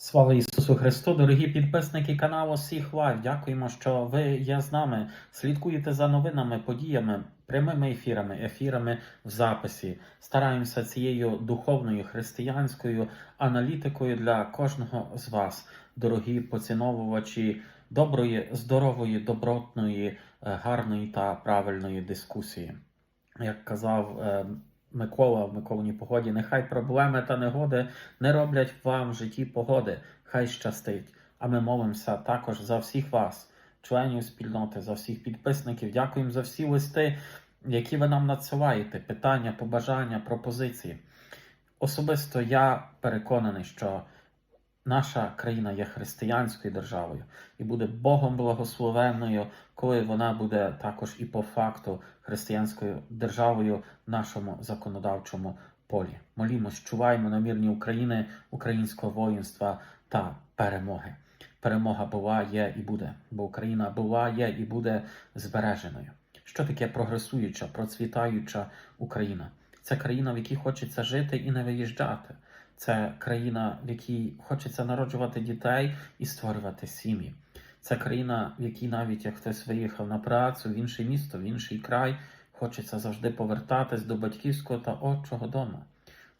Слава Ісусу Христу, дорогі підписники каналу Всіх Лайв. Дякуємо, що ви є з нами. Слідкуєте за новинами, подіями, прямими ефірами, ефірами в записі. Стараємося цією духовною християнською аналітикою для кожного з вас, дорогі поціновувачі доброї, здорової, добротної, е, гарної та правильної дискусії. Як казав е, Микола в Миколиній погоді, нехай проблеми та негоди не роблять вам в житті погоди, хай щастить. А ми молимося також за всіх вас, членів спільноти, за всіх підписників. Дякуємо за всі листи, які ви нам надсилаєте, питання, побажання, пропозиції. Особисто я переконаний, що наша країна є християнською державою і буде Богом благословенною, коли вона буде також і по факту християнською державою в нашому законодавчому полі. Молімось, чуваємо на мирні України, українського воїнства та перемоги. Перемога була, є і буде, бо Україна була, є і буде збереженою. Що таке прогресуюча, процвітаюча Україна? Це країна, в якій хочеться жити і не виїжджати. Це країна, в якій хочеться народжувати дітей і створювати сім'ї. Це країна, в якій навіть як хтось виїхав на працю в інше місто, в інший край, хочеться завжди повертатись до батьківського та отчого дому.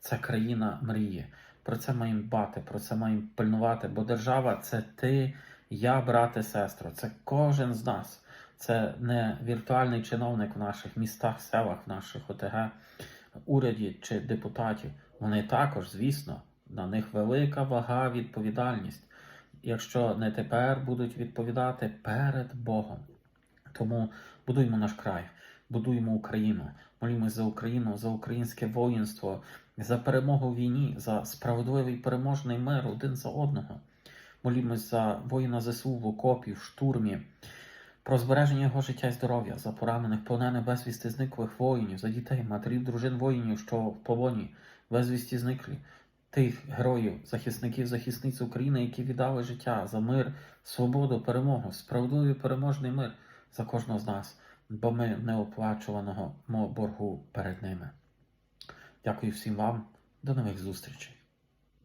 Це країна мрії. Про це маємо дбати, про це маємо пильнувати, бо держава це ти, я, брате, сестро, це кожен з нас. Це не віртуальний чиновник в наших містах, селах, в наших ОТГ, уряді чи депутатів. Вони також, звісно, на них велика вага, відповідальність. Якщо не тепер будуть відповідати перед Богом. Тому будуємо наш край, будуємо Україну, молімось за Україну, за українське воїнство, за перемогу в війні, за справедливий переможний мир один за одного. Молімось за воїна ЗСУ в окопі, в штурмі, про збереження його життя і здоров'я, за поранених, полонених безвісти зниклих воїнів, за дітей, матерів, дружин воїнів, що в полоні, безвісті зниклі, тих героїв, захисників, захисниць України, які віддали життя за мир, свободу, перемогу, справедливий переможний мир за кожного з нас, бо ми неоплачуваного боргу перед ними. Дякую всім вам, до нових зустрічей.